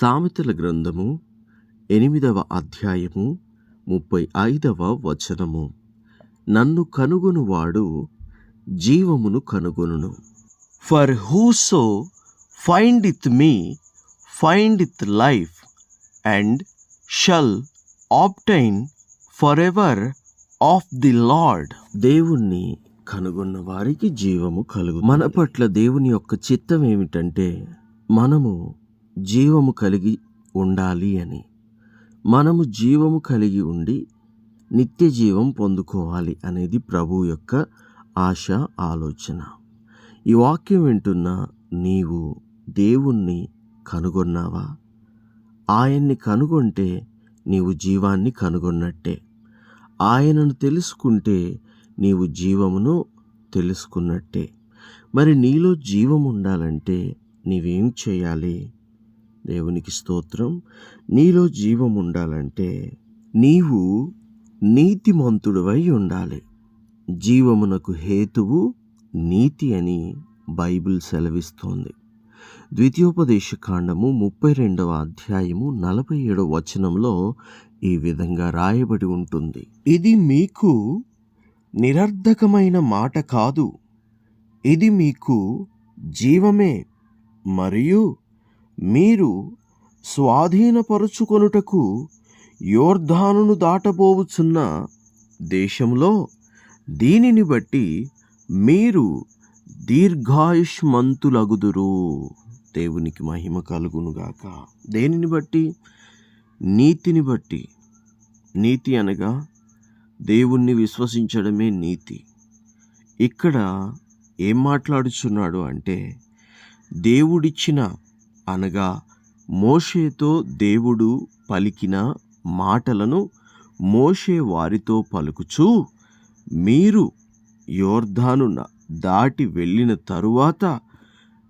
సామెతల గ్రంథము ఎనిమిదవ అధ్యాయము ముప్పై ఐదవ వచనము. నన్ను కనుగొనువాడు జీవమును కనుగొనును. For whoso findeth me findeth life and shall obtain favour of the Lord దేవుణ్ణి కనుగొన్న వారికి జీవము కలుగు మన పట్ల దేవుని యొక్క చిత్తం ఏమిటంటే మనము జీవము కలిగి ఉండాలి అని. మనము జీవము కలిగి ఉండి నిత్య జీవం పొందుకోవాలి అనేది ప్రభు యొక్క ఆశ ఆలోచన. ఈ వాక్యం వింటున్న నీవు దేవుణ్ణి కనుగొన్నావా? ఆయన్ని కనుగొంటే నీవు జీవాన్ని కనుగొన్నట్టే. ఆయనను తెలుసుకుంటే నీవు జీవమును తెలుసుకున్నట్టే. మరి నీలో జీవం ఉండాలంటే నీవేం చేయాలి? దేవునికి స్తోత్రం. నీలో జీవం ఉండాలంటే నీవు నీతిమంతుడివై ఉండాలి. జీవమునకు హేతువు నీతి అని బైబిల్ సెలవిస్తోంది. ద్వితీయోపదేశ కాండము ముప్పై రెండవ అధ్యాయము నలభై ఏడవ వచనంలో ఈ విధంగా రాయబడి ఉంటుంది. ఇది మీకు నిరర్ధకమైన మాట కాదు. ఇది మీకు జీవమే మరియు మీరు స్వాధీనపరుచుకొనుటకు యోర్ధానును దాటబోవుచున్న దేశంలో దీనిని బట్టి మీరు దీర్ఘాయుష్మంతులగుదురు. దేవునికి మహిమ కలుగునుగాక. దేనిని బట్టి? నీతిని బట్టి. నీతి అనగా దేవుణ్ణి విశ్వసించడమే నీతి. ఇక్కడ ఏం మాట్లాడుచున్నాడు అంటే దేవుడిచ్చిన అనగా మోషేతో దేవుడు పలికిన మాటలను మోషే వారితో పలుకుచూ మీరు యోర్ధాను దాటి వెళ్ళిన తరువాత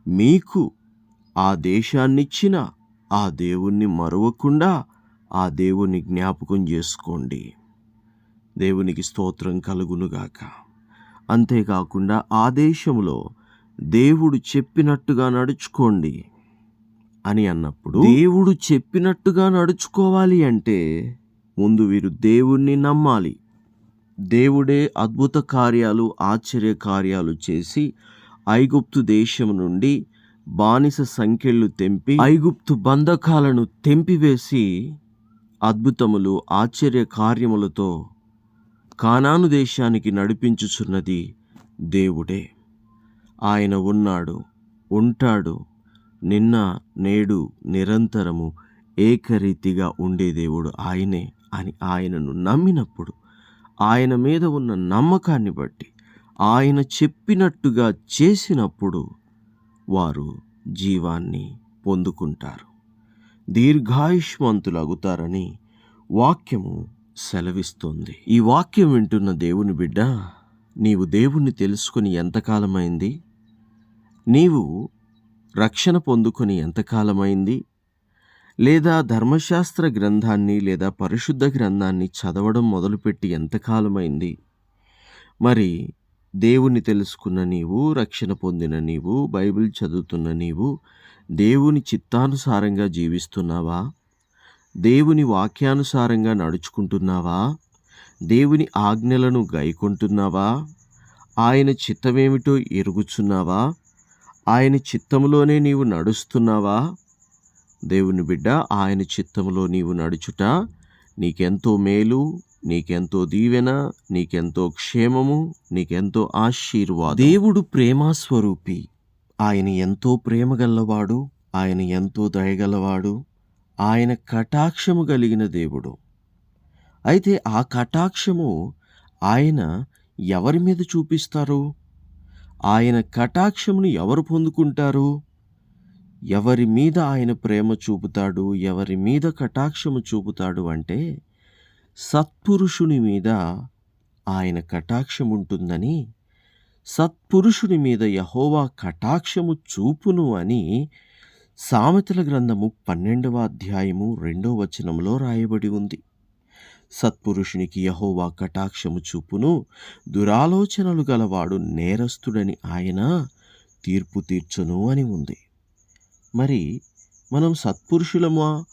మీకు ఆ దేశాన్నిచ్చిన ఆ దేవుణ్ణి మరవకుండా ఆ దేవుని జ్ఞాపకం చేసుకోండి. దేవునికి స్తోత్రం కలుగునుగాక అంతేకాకుండా ఆ దేశంలో దేవుడు చెప్పినట్టుగా నడుచుకోండి. అని అన్నప్పుడు దేవుడు చెప్పినట్టుగా నడుచుకోవాలి అంటే ముందు వీరు దేవుణ్ణి నమ్మాలి. దేవుడే అద్భుత కార్యాలు ఆశ్చర్య కార్యాలు చేసి ఐగుప్తు దేశం నుండి బానిస సంఖ్యలు తెంపి ఐగుప్తు బంధకాలను తెంపివేసి అద్భుతములు ఆశ్చర్య కార్యములతో కానాను దేశానికి నడిపించుచున్నది దేవుడే. ఆయన ఉన్నాడు ఉంటాడు నిన్న నేడు నిరంతరము ఏకరీతిగా ఉండే దేవుడు ఆయనే అని ఆయనను నమ్మినప్పుడు ఆయన మీద ఉన్న నమ్మకాన్ని బట్టి ఆయన చెప్పినట్టుగా చేసినప్పుడు వారు జీవాన్ని పొందుకుంటారు. దీర్ఘాయుష్మంతులగుతారని వాక్యము సెలవిస్తోంది. ఈ వాక్యం వింటున్న దేవుని బిడ్డ నీవు దేవుణ్ణి తెలుసుకుని ఎంతకాలమైంది? నీవు రక్షణ పొందుకొని ఎంతకాలమైంది? లేదా ధర్మశాస్త్ర గ్రంథాన్ని లేదా పరిశుద్ధ గ్రంథాన్ని చదవడం మొదలుపెట్టి ఎంతకాలమైంది? మరి దేవుని తెలుసుకున్న నీవు రక్షణ పొందిన నీవు బైబిల్ చదువుతున్న నీవు దేవుని చిత్తానుసారంగా జీవిస్తున్నావా? దేవుని వాక్యానుసారంగా నడుచుకుంటున్నావా? దేవుని ఆజ్ఞలను గైకొంటున్నావా? ఆయన చిత్తమేమిటో ఎరుగుచున్నావా? ఆయన చిత్తములోనే నీవు నడుస్తున్నావా? దేవుని బిడ్డ ఆయన చిత్తములో నీవు నడుచుట నీకెంతో మేలు నీకెంతో దీవెన నీకెంతో క్షేమము నీకెంతో ఆశీర్వాదం. దేవుడు ప్రేమాస్వరూపి ఆయన ఎంతో ప్రేమ గల్లవాడు ఆయన ఎంతో దయగలవాడు ఆయన కటాక్షము కలిగిన దేవుడు. అయితే ఆ కటాక్షము ఆయన ఎవరి మీద చూపిస్తారు? ఆయన కటాక్షమును ఎవరు పొందుకుంటారు? ఎవరి మీద ఆయన ప్రేమ చూపుతాడు? ఎవరి మీద కటాక్షము చూపుతాడు అంటే సత్పురుషుని మీద ఆయన కటాక్షం ఉంటుందని సత్పురుషుని మీద యహోవా కటాక్షము చూపును అని సామెతల గ్రంథము పన్నెండవ అధ్యాయము రెండో వచనంలో రాయబడి ఉంది. సత్పురుషునికి యహోవా కటాక్షము చూపును. దురాలోచనలు గలవాడు నేరస్తుడని ఆయన తీర్పు తీర్చును అని ఉంది. మరి మనం సత్పురుషులమా?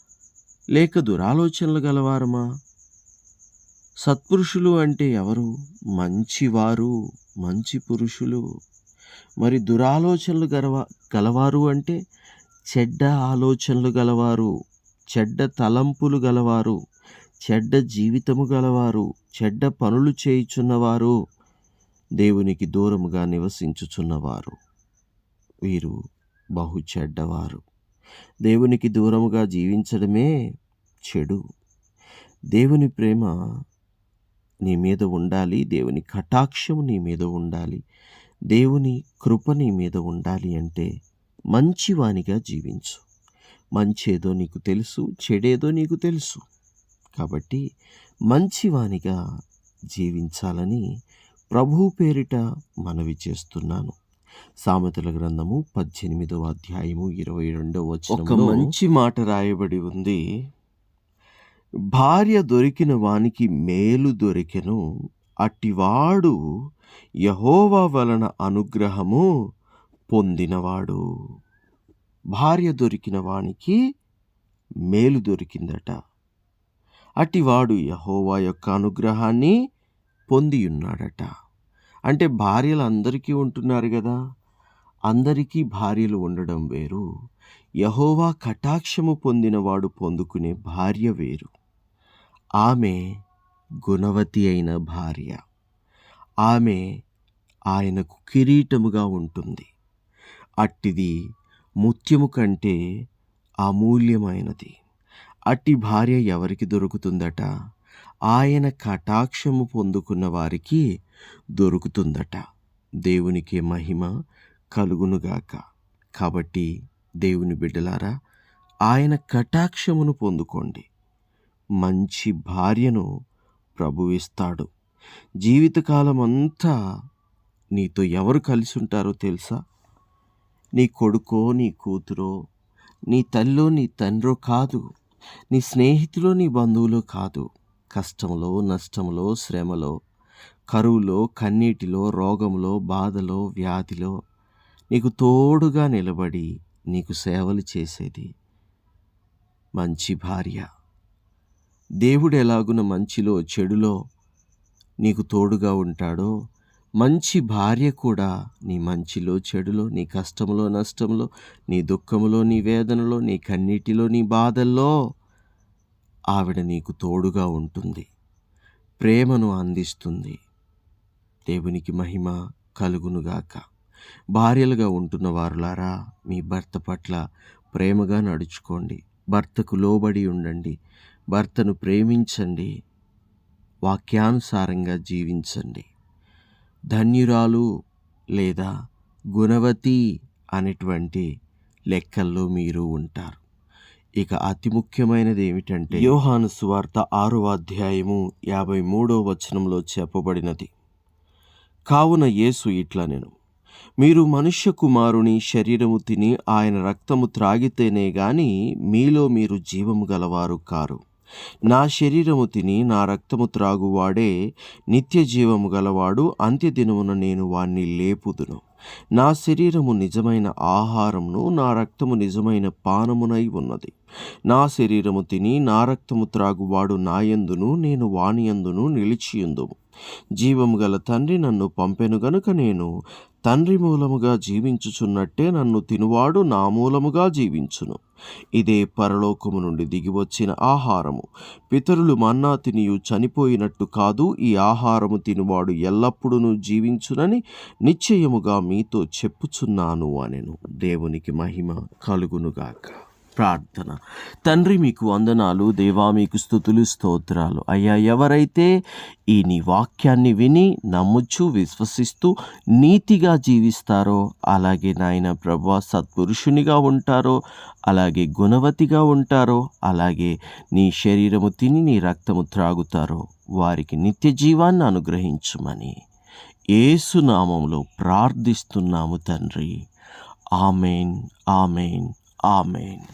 లేక దురాలోచనలు గలవారమా? సత్పురుషులు అంటే ఎవరు? మంచివారు మంచి పురుషులు. మరి దురాలోచనలు గలవ గలవారు అంటే చెడ్డ ఆలోచనలు గలవారు చెడ్డ తలంపులు గలవారు చెడ్డ జీవితము గలవారు చెడ్డ పనులు చేయుచున్నవారు దేవునికి దూరముగా నివసించుచున్నవారు. వీరు బహు చెడ్డవారు. దేవునికి దూరముగా జీవించడమే చెడు. దేవుని ప్రేమ నీ మీద ఉండాలి దేవుని కటాక్షము నీ మీద ఉండాలి దేవుని కృప నీ మీద ఉండాలి అంటే మంచివానిగా జీవించు. మంచేదో నీకు తెలుసు చెడేదో నీకు తెలుసు. కాబట్టి మంచివానిగా జీవించాలని ప్రభు పేరిట మనవి చేస్తున్నాను. సామెతల గ్రంథము పద్దెనిమిదవ అధ్యాయము ఇరవై రెండవ ఒక మంచి మాట రాయబడి ఉంది. భార్య దొరికిన వానికి మేలు దొరికెను. అట్టివాడు యహోవా వలన అనుగ్రహము పొందినవాడు. భార్య దొరికిన వానికి మేలు దొరికిందట. అటివాడు యహోవా యొక్క అనుగ్రహాన్ని పొంది ఉన్నాడట అంటే భార్యలు అందరికీ ఉంటున్నారు కదా అందరికీ భార్యలు ఉండడం వేరు. యహోవా కటాక్షము పొందినవాడు పొందుకునే భార్య వేరు. ఆమె గుణవతి అయిన భార్య. ఆమె ఆయనకు కిరీటముగా ఉంటుంది. అట్టిది ముత్యము కంటే అమూల్యమైనది. అట్టి భార్య ఎవరికి దొరుకుతుందట? ఆయన కటాక్షము పొందుకున్న వారికి దొరుకుతుందట. దేవునికి మహిమ కలుగునుగాక. కాబట్టి దేవుని బిడ్డలారా ఆయన కటాక్షమును పొందుకోండి. మంచి భార్యను ప్రభువిస్తాడు జీవితకాలం అంతా నీతో ఎవరు కలిసి ఉంటారో తెలుసా? నీ కొడుకో నీ కూతురో నీ తల్లో నీ తండ్రో కాదు. నీ స్నేహితులు నీ బంధువులు కాదు. కష్టంలో నష్టంలో శ్రమలో కరువులో కన్నీటిలో రోగంలో బాధలో వ్యాధిలో నీకు తోడుగా నిలబడి నీకు సేవలు చేసేది. మంచి భార్య. దేవుడు ఎలాగున మంచిలో చెడులో నీకు తోడుగా ఉంటాడో మంచి భార్య కూడా నీ మంచిలో చెడులో నీ కష్టంలో నష్టంలో నీ దుఃఖంలో నీ వేదనలో నీ కన్నీటిలో నీ బాధల్లో ఆవిడ నీకు తోడుగా ఉంటుంది. ప్రేమను అందిస్తుంది. దేవునికి మహిమ కలుగునుగాక. భార్యలుగా ఉంటున్న వారులారా మీ భర్త పట్ల ప్రేమగా నడుచుకోండి. భర్తకు లోబడి ఉండండి. భర్తను ప్రేమించండి. వాక్యానుసారంగా జీవించండి. ధన్యురాలు లేదా గుణవతి అనేటువంటి లెక్కల్లో మీరు ఉంటారు. ఇక అతి ముఖ్యమైనది ఏమిటంటే యోహాను సువార్త ఆరో అధ్యాయము యాభై మూడో వచనంలో చెప్పబడినది. కావున యేసు ఇట్లా నేను మీరు మనుష్య కుమారుని శరీరము తిని ఆయన రక్తము త్రాగితేనే గాని మీలో మీరు జీవము గలవారు కారు. నా శరీరము తిని నా రక్తము త్రాగువాడే నిత్య జీవము గలవాడు అంత్యదినమున నేను వాణ్ణి లేపుదును. నా శరీరము నిజమైన ఆహారమును నా రక్తము నిజమైన పానమునై ఉన్నది. నా శరీరము తిని నా రక్తము త్రాగువాడు నాయందును నేను వాణియందును నిలిచియుందుము. జీవము గల తండ్రి నన్ను పంపెను గనుక నేను తండ్రి మూలముగా జీవించుచున్నట్టే నన్ను తినువాడు నా మూలముగా జీవించును. ఇదే పరలోకము నుండి దిగివచ్చిన ఆహారము. పితరులు మన్నా తినియు చనిపోయినట్టు కాదు ఈ ఆహారము తినువాడు ఎల్లప్పుడూ జీవించునని నిశ్చయముగా మీతో చెప్పుచున్నాను అనెను. దేవునికి మహిమ కలుగునుగాక. ప్రార్థన. తండ్రి మీకు వందనాలు. దేవా మీకు స్థుతులు స్తోత్రాలు. అయ్యా ఎవరైతే ఈ నీ వాక్యాన్ని విని నమ్ముచు విశ్వసిస్తూ నీతిగా జీవిస్తారో అలాగే నాయన ప్రభా సత్పురుషునిగా ఉంటారో అలాగే గుణవతిగా ఉంటారో అలాగే నీ శరీరము తిని నీ రక్తము త్రాగుతారో వారికి నిత్య జీవాన్ని అనుగ్రహించుమని ఏసునామంలో ప్రార్థిస్తున్నాము తండ్రి. Amen amen. Amen.